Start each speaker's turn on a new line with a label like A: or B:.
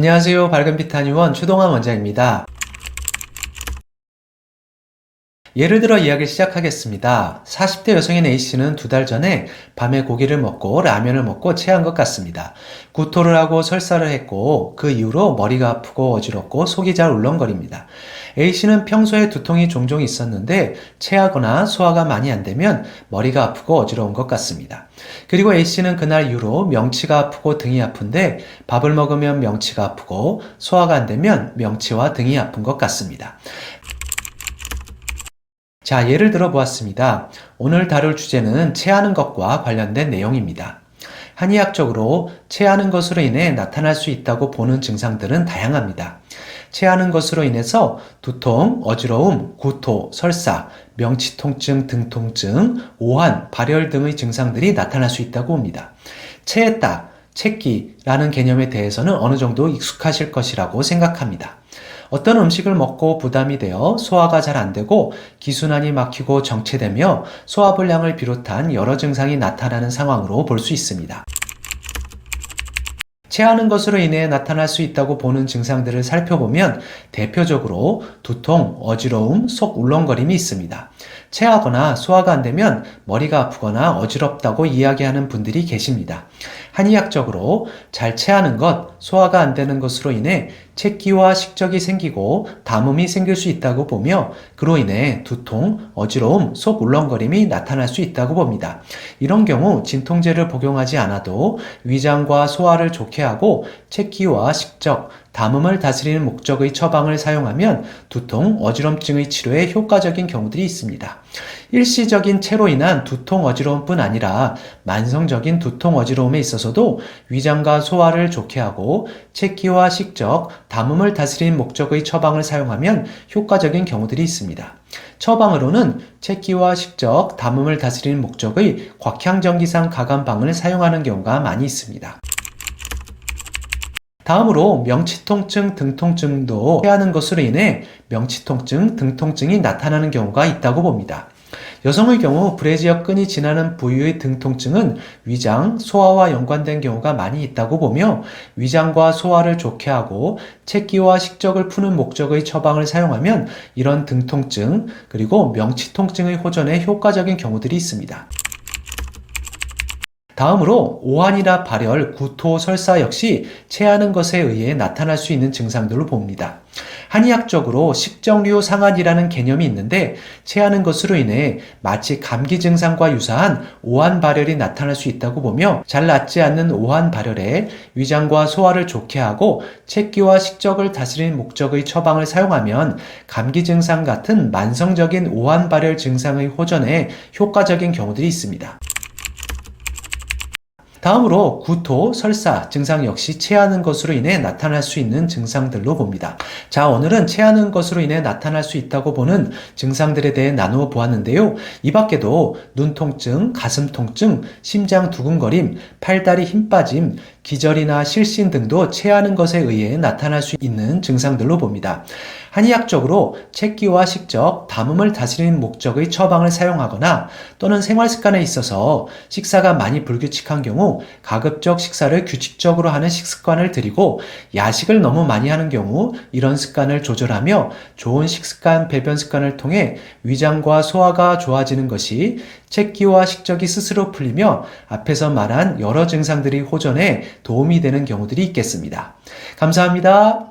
A: 안녕하세요. 밝은 비타니원 최동환 원장입니다. 예를 들어 이야기를 시작하겠습니다. 40대 여성인 A씨는 두 달 전에 밤에 고기를 먹고 라면을 먹고 체한 것 같습니다. 구토를 하고 설사를 했고 그 이후로 머리가 아프고 어지럽고 속이 잘 울렁거립니다. A씨는 평소에 두통이 종종 있었는데 체하거나 소화가 많이 안 되면 머리가 아프고 어지러운 것 같습니다. 그리고 A씨는 그날 이후로 명치가 아프고 등이 아픈데 밥을 먹으면 명치가 아프고 소화가 안 되면 명치와 등이 아픈 것 같습니다. 자, 예를 들어 보았습니다. 오늘 다룰 주제는 체하는 것과 관련된 내용입니다. 한의학적으로 체하는 것으로 인해 나타날 수 있다고 보는 증상들은 다양합니다. 체하는 것으로 인해서 두통, 어지러움, 구토, 설사, 명치 통증, 등 통증, 오한, 발열 등의 증상들이 나타날 수 있다고 봅니다. 체했다, 체기라는 개념에 대해서는 어느 정도 익숙하실 것이라고 생각합니다. 어떤 음식을 먹고 부담이 되어 소화가 잘 안 되고 기순환이 막히고 정체되며 소화불량을 비롯한 여러 증상이 나타나는 상황으로 볼 수 있습니다. 체하는 것으로 인해 나타날 수 있다고 보는 증상들을 살펴보면 대표적으로 두통, 어지러움, 속 울렁거림이 있습니다. 체하거나 소화가 안 되면 머리가 아프거나 어지럽다고 이야기하는 분들이 계십니다. 한의학적으로 잘 체하는 것, 소화가 안 되는 것으로 인해 체기와 식적이 생기고 담음이 생길 수 있다고 보며 그로 인해 두통, 어지러움, 속 울렁거림이 나타날 수 있다고 봅니다. 이런 경우 진통제를 복용하지 않아도 위장과 소화를 좋게 하고 체기와 식적, 담음을 다스리는 목적의 처방을 사용하면 두통, 어지럼증의 치료에 효과적인 경우들이 있습니다. 일시적인 체로 인한 두통, 어지러움뿐 아니라 만성적인 두통, 어지러움에 있어서도 위장과 소화를 좋게 하고 체기와 식적, 담음을 다스리는 목적의 처방을 사용하면 효과적인 경우들이 있습니다. 처방으로는 체기와 식적, 담음을 다스리는 목적의 곽향전기상 가감방을 사용하는 경우가 많이 있습니다. 다음으로 명치통증, 등통증도 해하는 것으로 인해 명치통증, 등통증이 나타나는 경우가 있다고 봅니다. 여성의 경우 브래지어 끈이 지나는 부위의 등통증은 위장, 소화와 연관된 경우가 많이 있다고 보며 위장과 소화를 좋게 하고 체기와 식적을 푸는 목적의 처방을 사용하면 이런 등통증 그리고 명치통증의 호전에 효과적인 경우들이 있습니다. 다음으로 오한이나 발열, 구토, 설사 역시 체하는 것에 의해 나타날 수 있는 증상들로 봅니다. 한의학적으로 식정류 상한이라는 개념이 있는데 체하는 것으로 인해 마치 감기 증상과 유사한 오한 발열이 나타날 수 있다고 보며 잘 낫지 않는 오한 발열에 위장과 소화를 좋게 하고 체기와 식적을 다스리는 목적의 처방을 사용하면 감기 증상 같은 만성적인 오한 발열 증상의 호전에 효과적인 경우들이 있습니다. 다음으로 구토, 설사 증상 역시 체하는 것으로 인해 나타날 수 있는 증상들로 봅니다. 자, 오늘은 체하는 것으로 인해 나타날 수 있다고 보는 증상들에 대해 나누어 보았는데요. 이 밖에도 눈 통증, 가슴 통증, 심장 두근거림, 팔다리 힘 빠짐, 기절이나 실신 등도 체하는 것에 의해 나타날 수 있는 증상들로 봅니다. 한의학적으로 체기와 식적, 담음을 다스리는 목적의 처방을 사용하거나 또는 생활 습관에 있어서 식사가 많이 불규칙한 경우 가급적 식사를 규칙적으로 하는 식습관을 들이고 야식을 너무 많이 하는 경우 이런 습관을 조절하며 좋은 식습관, 배변 습관을 통해 위장과 소화가 좋아지는 것이 체기와 식적이 스스로 풀리며 앞에서 말한 여러 증상들이 호전에 도움이 되는 경우들이 있겠습니다. 감사합니다.